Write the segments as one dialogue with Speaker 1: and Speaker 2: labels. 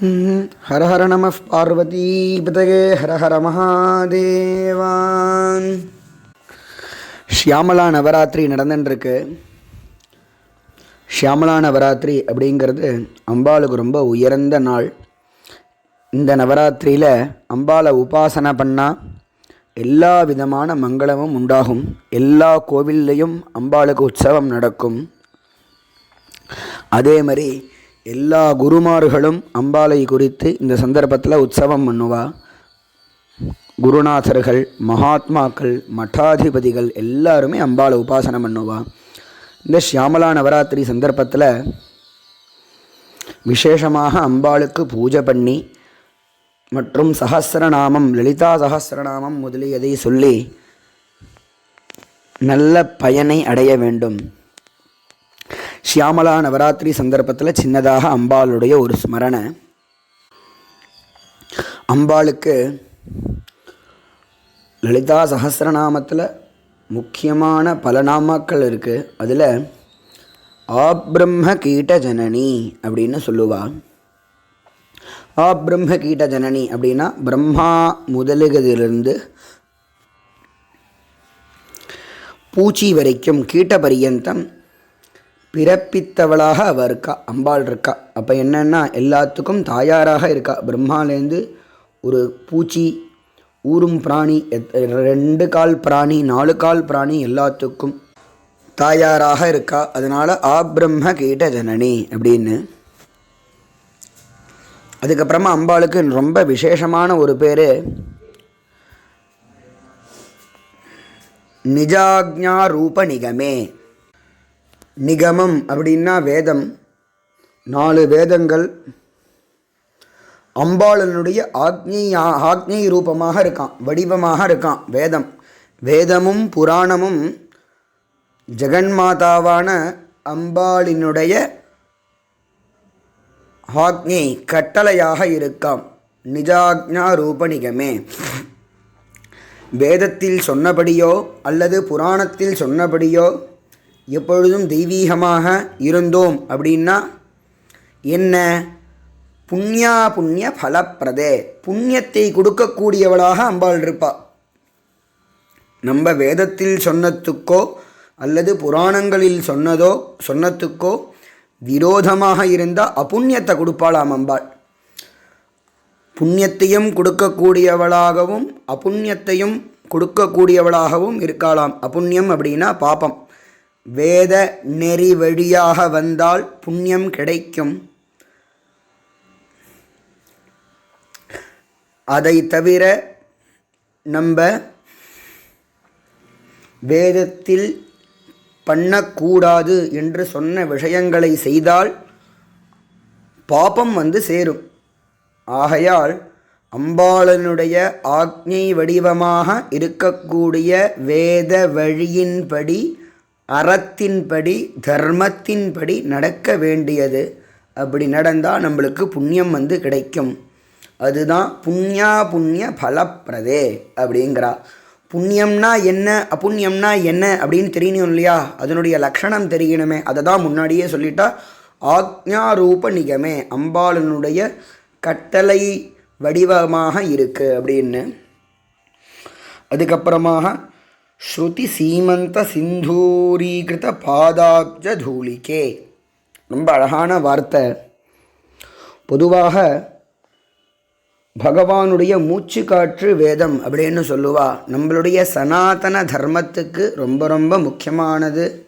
Speaker 1: ஹரஹர ஹர ஹர நம பார்வதீபதயே ஹர ஹர மகாதேவான் ஷியாமலா நவராத்திரி நடந்துட்டுருக்கு ஷியாமலா நவராத்திரி அப்படிங்கிறது அம்பாளுக்கு ரொம்ப உயர்ந்த நாள். இந்த நவராத்திரியில் அம்பாளை உபாசனை பண்ணால் எல்லா விதமான மங்களமும் உண்டாகும். எல்லா கோவில்லையும் அம்பாளுக்கு உற்சவம் நடக்கும். அதே மாதிரி எல்லா குருமார்களும் அம்பாளை குறித்து இந்த சந்தர்ப்பத்தில் உற்சவம் பண்ணுவா. குருநாதர்கள் மகாத்மாக்கள் மட்டாதிபதிகள் எல்லாருமே அம்பாளை உபாசனம் பண்ணுவா. இந்த ஷியாமலா நவராத்திரி சந்தர்ப்பத்தில் விசேஷமாக அம்பாளுக்கு பூஜை பண்ணி மற்றும் சஹஸ்ரநாமம் லலிதா சஹஸ்ரநாமம் முதலியதை சொல்லி நல்ல பயனை அடைய வேண்டும். ஷியாமலா நவராத்திரி சந்தர்ப்பத்தில் சின்னதாக அம்பாளுடைய ஒரு ஸ்மரணை. அம்பாளுக்கு லலிதா சகசிரநாமத்தில் முக்கியமான பல நாமாக்கள் இருக்குது அதில் ஆப்ரம்ம கீட்ட ஜனனி அப்படின்னு சொல்லுவா. ஆப்ரம்ம கீட்ட ஜனனி அப்படின்னா பிரம்மா முதலுகதிலிருந்து பூச்சி வரைக்கும் கீட்ட பரியந்தம் பிறப்பித்தவளாக அவள் இருக்கா அம்பாள் இருக்கா. அப்போ என்னென்னா எல்லாத்துக்கும் தாயாராக இருக்கா. பிரம்மாலேருந்து ஒரு பூச்சி ஊரும் பிராணி ரெண்டு கால் பிராணி நாலு கால் பிராணி எல்லாத்துக்கும் தாயாராக இருக்கா. அதனால் ஆப்ரம்ம கீட்ட ஜனனி அப்படின்னு. அதுக்கப்புறமா அம்பாளுக்கு ரொம்ப விசேஷமான ஒரு பேர் நிஜாக்ஞா ரூப நிகமே. நிகமம் அப்படின்னா வேதம். நாலு வேதங்கள். அம்பாளனுடைய ஆக்னியா ஆக்னி ரூபமாக இருக்கான் வடிவமாக இருக்கான் வேதம். வேதமும் புராணமும் ஜெகன்மாதாவான அம்பாளினுடைய ஆக்னி கட்டளையாக இருக்காம். நிஜாக்ஞா ரூபணிகமே வேதத்தில் சொன்னபடியோ அல்லது புராணத்தில் சொன்னபடியோ எப்பொழுதும் தெய்வீகமாக இருந்தோம் அப்படின்னா என்ன? புண்ணியா புண்ணிய பலப்பிரதே. புண்ணியத்தை கொடுக்கக்கூடியவளாக அம்பாள் இருப்பா. நம்ம வேதத்தில் சொன்னத்துக்கோ அல்லது புராணங்களில் சொன்னதோ சொன்னத்துக்கோ விரோதமாக இருந்தால் அப்புண்ணியத்தை கொடுப்பாளாம் அம்பாள். புண்ணியத்தையும் கொடுக்கக்கூடியவளாகவும் அப்புண்ணியத்தையும் கொடுக்கக்கூடியவளாகவும் இருக்கலாம் அப்புண்ணியம் அப்படின்னா பாபம். வேத நெறி வழியாக வந்தால் புண்ணியம் கிடைக்கும். அதை தவிர நம்ம வேதத்தில் பண்ணக்கூடாது என்று சொன்ன விஷயங்களை செய்தால் பாபம் வந்து சேரும். ஆகையால் அம்பாளனுடைய ஆக்ஞை வடிவமாக இருக்கக்கூடிய வேத வழியின்படி அறத்தின்படி தர்மத்தின்படி நடக்க வேண்டியது. அப்படி நடந்தால் நம்மளுக்கு புண்ணியம் வந்து கிடைக்கும். அதுதான் புண்ணியா புண்ணிய பலப்பிரதே அப்படிங்கிறா. புண்ணியம்னா என்ன? அப்புண்ணியம்னா என்ன அப்படின்னு தெரியணும் இல்லையா? அதனுடைய லக்ஷணம் தெரியணுமே. அதை தான் முன்னாடியே சொல்லிட்டா ஆக்ஞா ரூப நிகமே அம்பாளனுடைய கட்டளை வடிவமாக இருக்குது அப்படின்னு. அதுக்கப்புறமாக ஸ்ருதி சீமந்த சிந்தூரீகிருத பாதாப்ஜ தூளிகே ரொம்ப அழகான வார்த்தை. பொதுவாக பகவானுடைய மூச்சு காற்று வேதம் அப்படின்னு சொல்லுவா. நம்மளுடைய சனாதன தர்மத்துக்கு ரொம்ப ரொம்ப முக்கியமானது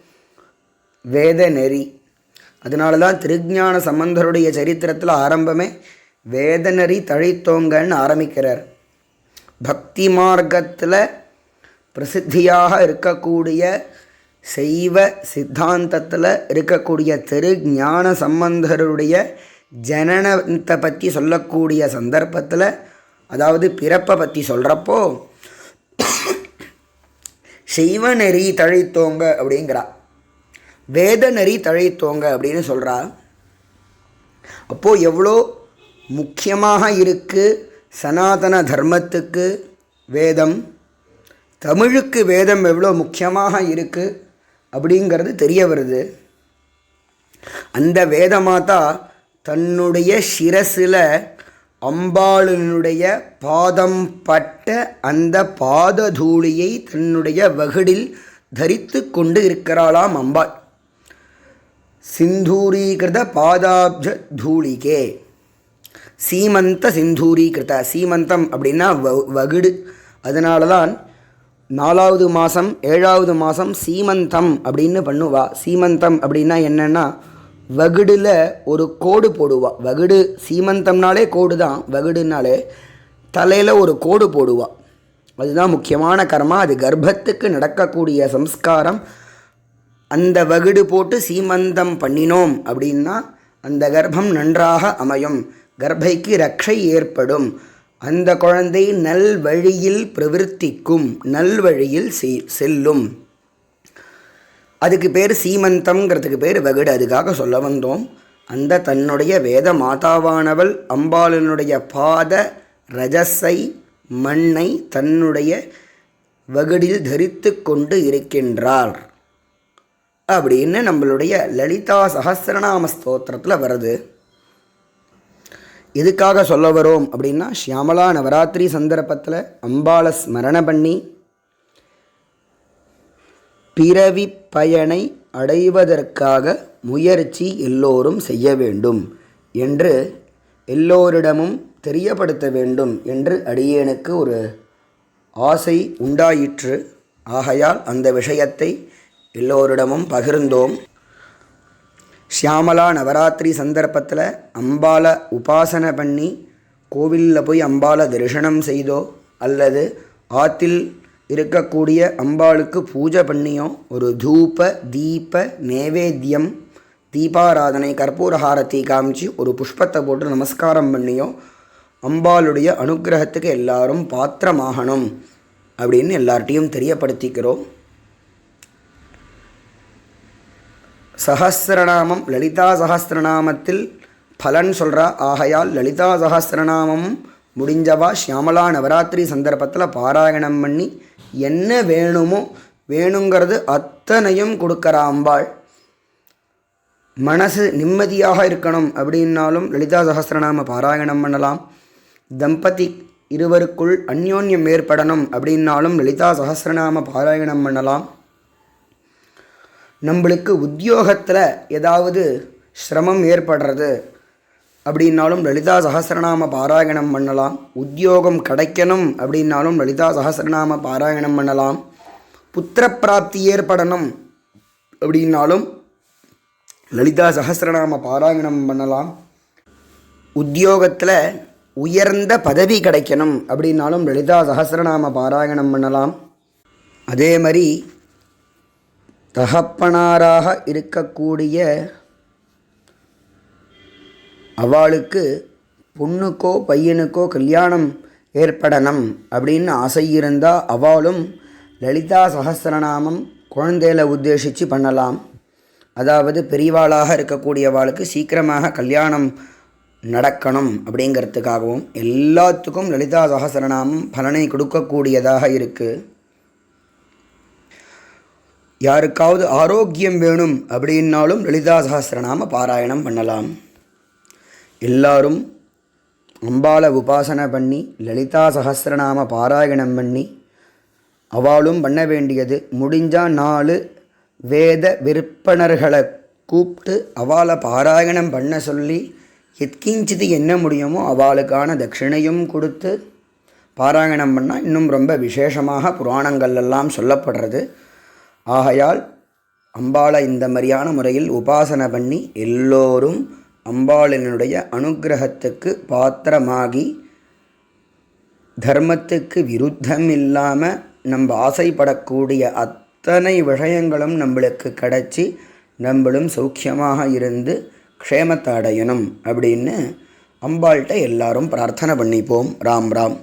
Speaker 1: வேத நெறி. அதனால தான் திருஞான சம்பந்தருடைய சரித்திரத்தில் ஆரம்பமே வேத நெறி தழைத்தோங்கன்னு ஆரம்பிக்கிறார். பக்தி மார்க்கத்தில் பிரசித்தியாக இருக்கக்கூடிய சைவ சித்தாந்தத்தில் இருக்கக்கூடிய திரு ஞான சம்பந்தருடைய ஜனனத்தை பற்றி சொல்லக்கூடிய சந்தர்ப்பத்தில் அதாவது பிறப்பை பற்றி சொல்கிறப்போ செய்வ நெறி தழைத்தோங்க அப்படிங்கிறா. வேத நெறி தழைத்தோங்க அப்படின்னு சொல்கிறா அப்போது எவ்வளோ முக்கியமாக இருக்குது சனாதன தர்மத்துக்கு வேதம்? தமிழுக்கு வேதம் எவ்வளோ முக்கியமாக இருக்குது அப்படிங்கிறது தெரிய வருது. அந்த வேதமாதா தன்னுடைய சிரசில் அம்பாளினுடைய பாதம் பட்ட அந்த பாததூளியை தன்னுடைய வகுடில் தரித்து கொண்டு இருக்கிறாளாம் அம்பாள். சிந்தூரீகிருத பாதாப்ஜ தூளிகே. சீமந்த சிந்தூரீகிருத சீமந்தம் அப்படின்னா வ- வகுடு. அதனால தான் நாலாவது மாதம் ஏழாவது மாதம் சீமந்தம் அப்படின்னு பண்ணுவா. சீமந்தம் அப்படின்னா என்னென்னா வகுடில் ஒரு கோடு போடுவா. வகுடு சீமந்தம்னாலே கோடு தான் வகுடுனாலே தலையில் ஒரு கோடு போடுவா. அதுதான் முக்கியமான கர்மா. அது கர்ப்பத்துக்கு நடக்கக்கூடிய சம்ஸ்காரம். அந்த வகுடு போட்டு சீமந்தம் பண்ணினோம் அப்படின்னா அந்த கர்ப்பம் நன்றாக அமையும். கர்ப்பைக்கு ரக்ஷை ஏற்படும். அந்த குழந்தை நல் வழியில் பிரவர்த்திக்கும் நல் வழியில் செ- செல்லும். அதுக்கு பேர் சீமந்தம்ங்கிறதுக்கு பேர் வகுடு. அதுக்காக சொல்ல வந்தோம். அந்த தன்னுடைய வேத மாதாவானவள் அம்பாளினுடைய பாத ரஜஸை மண்ணை தன்னுடைய வகுடில் தரித்து கொண்டு இருக்கின்றார் அப்படின்னு நம்மளுடைய லலிதா சஹஸ்ரநாம ஸ்தோத்திரத்தில் வருது. எதுக்காக சொல்ல வரோம் அப்படின்னா ஷியாமலா நவராத்திரி சந்தர்ப்பத்தில் அம்பாளை ஸ்மரண பண்ணி பிறவி பயனை அடைவதற்காக முயற்சி எல்லோரும் செய்ய வேண்டும் என்று எல்லோரிடமும் தெரியப்படுத்த வேண்டும் என்று அடியேனுக்கு ஒரு ஆசை உண்டாயிற்று. ஆகையால் அந்த விஷயத்தை எல்லோரிடமும் பகிர்ந்தோம். ஷியாமலா நவராத்திரி சந்தர்ப்பத்தில் அம்பாலை உபாசனை பண்ணி கோவிலில் போய் அம்பாலை தரிசனம் செய்தோ அல்லது ஆத்தில் இருக்கக்கூடிய அம்பாளுக்கு பூஜை பண்ணியோ ஒரு தூப தீப நேவேத்தியம் தீபாராதனை கற்பூரஹாரத்தை காமிச்சு ஒரு புஷ்பத்தை போட்டு நமஸ்காரம் பண்ணியோ அம்பாளுடைய அனுக்கிரகத்துக்கு எல்லாரும் பாத்திரமாகணும் அப்படின்னு எல்லார்ட்டையும் தெரியப்படுத்திக்கிறோம். சஹஸ்ரநாமம் லலிதா சஹஸ்ரநாமத்தில் பலன் சொல்கிறா ஆகையால் லலிதா சஹஸ்ரநாமம் முடிஞ்சவா? ஷியாமலா நவராத்திரி சந்தர்ப்பத்தில் பாராயணம் பண்ணி என்ன வேணுமோ வேணுங்கிறது அத்தனையும் கொடுக்குறா அம்பாள் மனசு நிம்மதியாக இருக்கணும் அப்படின்னாலும் லலிதா சஹஸ்ரநாம பாராயணம் பண்ணலாம். தம்பதி இருவருக்குள் அந்யோன்யம் ஏற்படணும் அப்படின்னாலும் லலிதா சஹஸ்ரநாம பாராயணம் பண்ணலாம். நம்மளுக்கு உத்தியோகத்தில் ஏதாவது சிரமம் ஏற்படுறது அப்படின்னாலும் லலிதா சஹஸ்ரநாம பாராயணம் பண்ணலாம். உத்தியோகம் கிடைக்கணும் அப்படின்னாலும் லலிதா சஹஸ்ரநாம பாராயணம் பண்ணலாம். புத்திர பிராப்தி ஏற்படணும் அப்படின்னாலும் லலிதா சஹஸ்ரநாம பாராயணம் பண்ணலாம். உத்தியோகத்தில் உயர்ந்த பதவி கிடைக்கணும் அப்படின்னாலும் லலிதா சஹஸ்ரநாம பாராயணம் பண்ணலாம். அதே மாதிரி தகப்பனாராக இருக்கக்கூடிய அவளுக்கு பொண்ணுக்கோ பையனுக்கோ கல்யாணம் ஏற்படணும் அப்படின்னு ஆசை இருந்தால் அவளும் லலிதா சஹஸ்ரநாமம் குழந்தையில உத்தேசித்து பண்ணலாம். அதாவது பெரியவாளாக இருக்கக்கூடியவாளுக்கு சீக்கிரமாக கல்யாணம் நடக்கணும் அப்படிங்கிறதுக்காகவும் எல்லாத்துக்கும் லலிதா சஹஸ்ரநாமம் பலனை கொடுக்கக்கூடியதாக இருக்குது யாருக்காவது ஆரோக்கியம் வேணும் அப்படின்னாலும் லலிதா சகசிரநாம பாராயணம் பண்ணலாம். எல்லாரும் அம்பாளை உபாசனை பண்ணி லலிதா சகசிரநாம பாராயணம் பண்ணி அவளும் பண்ண வேண்டியது முடிஞ்சால் நாலு வேத விற்பனர்களை கூப்பிட்டு அவளை பாராயணம் பண்ண சொல்லி எத்கிஞ்சிது என்ன முடியுமோ அவளுக்கான தட்சிணையும் கொடுத்து பாராயணம் பண்ணால் இன்னும் ரொம்ப விசேஷமாக புராணங்கள் எல்லாம் சொல்லப்படுறது. ஆகையால் அம்பாளை இந்த மாதிரியான முறையில் உபாசனை பண்ணி எல்லோரும் அம்பாளினுடைய அனுக்கிரகத்துக்கு பாத்திரமாகி தர்மத்துக்கு விருத்தம் இல்லாமல் நம்ம ஆசைப்படக்கூடிய அத்தனை விஷயங்களும் நம்மளுக்கு கிடச்சி நம்மளும் சௌக்கியமாக இருந்து க்ஷேமத்தை அடையணும் அப்படின்னு அம்பாள்கிட்ட எல்லாரும் பிரார்த்தனை பண்ணிப்போம். ராம் ராம்.